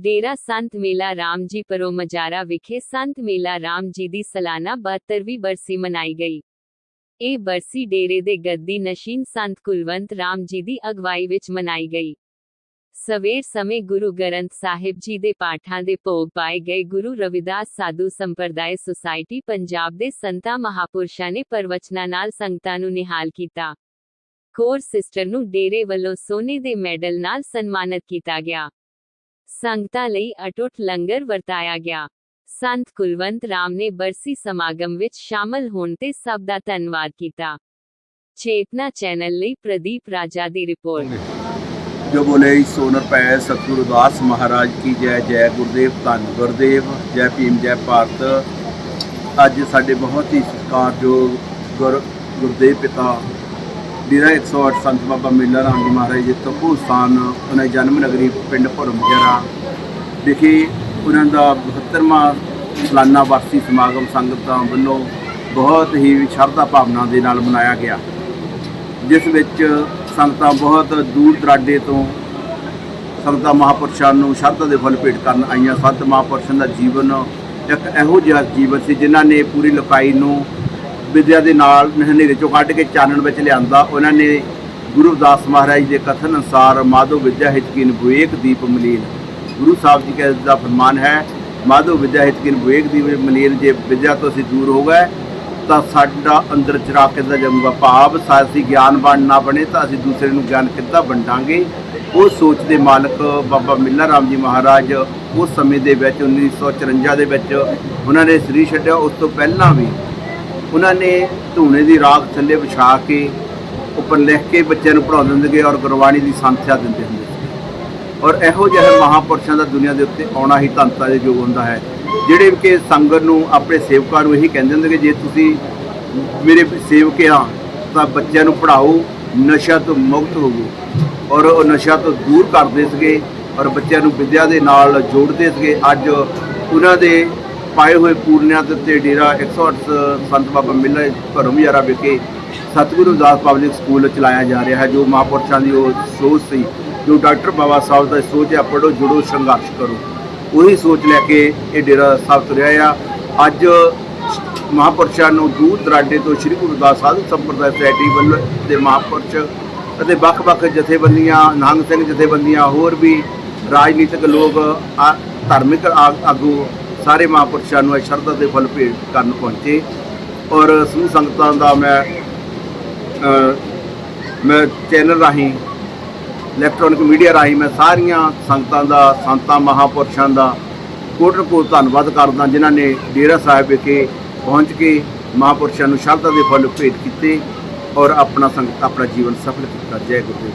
ਡੇਰਾ ਸੰਤ ਮੇਲਾ ਰਾਮ ਜੀ ਪਰੋ ਮਜਾਰਾ ਵਿਖੇ ਸੰਤ ਮੇਲਾ ਰਾਮ ਜੀ ਦੀ ਸਾਲਾਨਾ 72ਵੀਂ ਬਰਸੀ ਮਨਾਈ ਗਈ। ਇਹ ਬਰਸੀ ਡੇਰੇ ਦੇ ਗੱਦੀ ਨਸ਼ੀਨ ਸੰਤ ਕੁਲਵੰਤ ਰਾਮ ਜੀ ਦੀ ਅਗਵਾਈ ਵਿੱਚ ਮਨਾਈ ਗਈ। ਸਵੇਰ ਸਮੇਂ ਗੁਰੂ ਗ੍ਰੰਥ ਸਾਹਿਬ ਜੀ ਦੇ ਪਾਠਾਂ ਦੇ ਭੋਗ ਪਾਏ ਗਏ ਗੁਰੂ ਰਵਿਦਾਸ ਸਾਧੂ ਸੰਪਰਦਾਇ ਸੁਸਾਇਟੀ ਪੰਜਾਬ ਦੇ ਸੰਤਾਂ ਮਹਾਪੁਰਸ਼ਾਂ ਨੇ ਪ੍ਰਵਚਨਾਂ ਨਾਲ ਸੰਗਤਾਂ ਨੂੰ ਨਿਹਾਲ ਕੀਤਾ। ਕੋਰ ਸਿਸਟਰ ਨੂੰ ਡੇਰੇ ਵੱਲੋਂ ਸੋਨੇ ਦੇ ਮੈਡਲ ਨਾਲ ਸਨਮਾਨਿਤ ਕੀਤਾ ਗਿਆ। ਸੰਗਤਾਂ ਲਈ ਅਟੁੱਟ ਲੰਗਰ ਵਰਤਾਇਆ ਗਿਆ। ਸੰਤ ਕੁਲਵੰਤ ਰਾਮ ਨੇ ਬਰਸੀ ਸਮਾਗਮ ਵਿੱਚ ਸ਼ਾਮਲ ਹੋਣ ਤੇ ਸਭ ਦਾ ਧੰਨਵਾਦ ਕੀਤਾ। ਚੇਤਨਾ ਚੈਨਲ ਲਈ ਪ੍ਰਦੀਪ ਰਾਜਾ ਦੀ ਰਿਪੋਰਟ। ਜੋ ਬੋਲੇ ਸੋਨਰ ਪੈ ਸਤਿਗੁਰੂ ਦਾਸ ਮਹਾਰਾਜ ਕੀ ਜੈ ਜੈ ਗੁਰਦੇਵ, ਧੰਨ ਗੁਰਦੇਵ, ਜੈ ਭੀਮ, ਜੈ ਭਾਰਤ। ਅੱਜ ਸਾਡੇ ਬਹੁਤ ਹੀ ਸਤਿਕਾਰਯੋਗ ਗੁਰ ਗੁਰਦੇਵ ਪਿਤਾ ਡੇਰਾ 108 ਸੰਤ ਬਾਬਾ ਮੇਲਾ ਰਾਮ ਜੀ ਮਹਾਰਾਜ ਦੇ ਤਪੂ ਸਥਾਨ, ਉਹਨਾਂ ਦੀ ਜਨਮ ਨਗਰੀ ਪਿੰਡ ਭਰਮ ਗਿਆਰਾ ਵਿਖੇ ਉਹਨਾਂ ਦਾ 72ਵਾਂ ਸਾਲਾਨਾ ਵਾਰਸੀ ਸਮਾਗਮ ਸੰਗਤਾਂ ਵੱਲੋਂ ਬਹੁਤ ਹੀ ਸ਼ਰਧਾ ਭਾਵਨਾ ਦੇ ਨਾਲ ਮਨਾਇਆ ਗਿਆ। ਜਿਸ ਵਿੱਚ ਸੰਗਤਾਂ ਬਹੁਤ ਦੂਰ ਦਰਾਡੇ ਤੋਂ ਸੰਗਤਾਂ ਮਹਾਪੁਰਸ਼ਾਂ ਨੂੰ ਸ਼ਰਧਾ ਦੇ ਫਲ ਭੇਟ ਕਰਨ ਆਈਆਂ। ਸੰਤ ਮਹਾਪੁਰਸ਼ਾਂ ਦਾ ਜੀਵਨ ਇੱਕ ਇਹੋ ਜਿਹਾ ਜੀਵਨ ਸੀ ਜਿਨ੍ਹਾਂ ਨੇ ਪੂਰੀ ਲੋਕਾਈ ਨੂੰ ਵਿਦਿਆ ਦੇ ਨਾਲ ਹਨੇਰੇ ਚੋਂ ਕੱਢ ਕੇ ਚਾਨਣ ਵਿੱਚ ਲਿਆਂਦਾ। ਉਹਨਾਂ ਨੇ ਗੁਰੂ ਦਾਸ ਮਹਾਰਾਜ ਦੇ ਕਥਨ ਅਨੁਸਾਰ ਮਾਧੋ ਵਿਦਿਆ ਹਿਤਕੀਨ ਵਿਵੇਕ ਦੀਪ ਮਲੀਨ ਗੁਰੂ ਸਾਹਿਬ ਜੀ ਕਹੇ ਦਾ ਫਰਮਾਨ ਹੈ ਮਾਧੋ ਵਿਦਿਆ ਹਿਤਕੀਨ ਵਿਵੇਕ ਦੀਪ ਮਲੀਨ ਜੇ ਵਿਦਿਆ ਤੋਂ ਅਸੀਂ ਦੂਰ ਹੋ ਗਏ, ਤਾਂ ਸਾਡਾ ਅੰਦਰ ਚਿਰਾਗ ਦਾ ਜੰਮੂਗਾ? ਭਾਵ ਸਾਸੀ ਗਿਆਨਵਾਨ ਨਾ ਬਣੇ, ਤਾਂ ਅਸੀਂ ਦੂਸਰੇ ਨੂੰ ਗਿਆਨ ਕਿੱਦਾਂ ਵੰਡਾਂਗੇ? ਉਹ ਸੋਚ ਦੇ ਮਾਲਕ ਬਾਬਾ ਮਿੱਲਾ ਰਾਮ ਜੀ ਮਹਾਰਾਜ ਉਸ ਸਮੇਂ ਦੇ ਵਿੱਚ 1954 ਦੇ ਵਿੱਚ ਉਹਨਾਂ ਨੇ ਸ੍ਰੀ ਛੱਡਿਆ। ਉਸ ਤੋਂ ਪਹਿਲਾਂ ਵੀ ਉਹਨਾਂ ਨੇ ਧੂਣੇ ਦੀ ਰਾਖ ਥੱਲੇ ਵਿਛਾ ਕੇ ਉੱਪਰ ਲਿਖ ਕੇ ਬੱਚਿਆਂ ਨੂੰ ਪੜ੍ਹਾਉਂਦੇ ਹੁੰਦੇ ਗਏ ਔਰ ਗੁਰਬਾਣੀ ਦੀ ਸੰਥਿਆ ਦਿੰਦੇ ਹੁੰਦੇ ਸੀ ਔਰ ਇਹੋ ਜਿਹੇ ਮਹਾਪੁਰਸ਼ਾਂ ਦਾ ਦੁਨੀਆ ਦੇ ਉੱਤੇ ਆਉਣਾ ਹੀ ਧੰਤਾ ਦੇ ਯੋਗ ਹੁੰਦਾ ਹੈ। ਜਿਹੜੇ ਕਿ ਸੰਗਤ ਨੂੰ ਆਪਣੇ ਸੇਵਕਾਂ ਨੂੰ ਇਹੀ ਕਹਿੰਦੇ ਹੁੰਦੇ ਕਿ ਜੇ ਤੁਸੀਂ ਮੇਰੇ ਸੇਵਕ ਆ ਤਾਂ ਬੱਚਿਆਂ ਨੂੰ ਪੜ੍ਹਾਓ ਨਸ਼ਾ ਤੋਂ ਮੁਕਤ ਹੋਵੋ। ਔਰ ਉਹ ਨਸ਼ਾ ਤੋਂ ਦੂਰ ਕਰਦੇ ਸੀਗੇ ਔਰ ਬੱਚਿਆਂ ਨੂੰ ਵਿਦਿਆ ਦੇ ਨਾਲ ਜੋੜਦੇ ਸੀਗੇ। ਅੱਜ ਉਹਨਾਂ ਦੇ ਪਾਏ ਹੋਏ ਪੂਰਨਿਆਂ ਦੇ ਉੱਤੇ ਡੇਰਾ 108 ਸੰਤ ਬਾਬਾ ਮਿੱਲਾ ਘਰੋਂ ਯਾਰਾ ਵਿਖੇ ਸਤਿਗੁਰੂ ਦਾਸ ਪਬਲਿਕ ਸਕੂਲ ਚਲਾਇਆ ਜਾ ਰਿਹਾ ਹੈ, ਜੋ ਮਹਾਂਪੁਰਸ਼ਾਂ ਦੀ ਉਹ ਸੋਚ ਸੀ, ਜੋ ਡਾਕਟਰ ਬਾਬਾ ਸਾਹਿਬ ਦਾ ਸੋਚ ਹੈ ਪੜੋ ਜੁੜੋ, ਸੰਘਰਸ਼ ਕਰੋ। ਉਹੀ ਸੋਚ ਲੈ ਕੇ ਇਹ ਡੇਰਾ ਸਾਹਿਬ ਤੁਰਿਆ ਆ। ਅੱਜ ਮਹਾਂਪੁਰਸ਼ਾਂ ਨੂੰ ਦੂਰ ਦਰਾਡੇ ਤੋਂ ਸ੍ਰੀ ਗੁਰੂ ਦਾਸ ਸਾਧੂ ਸੰਪਰਦਾਇ ਸੋਸਾਇਟੀ ਵੱਲੋਂ ਦੇ ਮਹਾਂਪੁਰਸ਼ ਅਤੇ ਵੱਖ-ਵੱਖ ਜਥੇਬੰਦੀਆਂ ਨਿਹੰਗ ਸਿੰਘ ਜਥੇਬੰਦੀਆਂ, ਹੋਰ ਵੀ ਰਾਜਨੀਤਿਕ ਲੋਕ ਆ- ਧਾਰਮਿਕ ਆ- ਆਗੂ ਸਾਰੇ ਮਹਾਂਪੁਰਸ਼ਾਂ ਨੂੰ ਇਹ ਸ਼ਰਧਾ ਦੇ ਫਲ ਭੇਟ ਕਰਨ ਪਹੁੰਚੇ ਔਰ ਸਮੂਹ ਸੰਗਤਾਂ ਦਾ ਮੈਂ ਮੈਂ ਚੈਨਲ ਰਾਹੀਂ ਇਲੈਕਟ੍ਰੋਨਿਕ ਮੀਡੀਆ ਰਾਹੀਂ ਮੈਂ ਸਾਰੀਆਂ ਸੰਗਤਾਂ ਦਾ, ਸੰਤਾਂ, ਮਹਾਪੁਰਸ਼ਾਂ ਦਾ ਕੋਟਨ ਕੋਟ ਧੰਨਵਾਦ ਕਰਦਾ ਜਿਨ੍ਹਾਂ ਨੇ ਡੇਰਾ ਸਾਹਿਬ ਵਿਖੇ ਪਹੁੰਚ ਕੇ ਮਹਾਪੁਰਸ਼ਾਂ ਨੂੰ ਸ਼ਰਧਾ ਦੇ ਫੁੱਲ ਭੇਟ ਕੀਤੇ ਔਰ ਆਪਣਾ ਸੰਗਤ ਆਪਣਾ ਜੀਵਨ ਸਫਲ ਕੀਤਾ। ਜੈ ਗੁਰੂ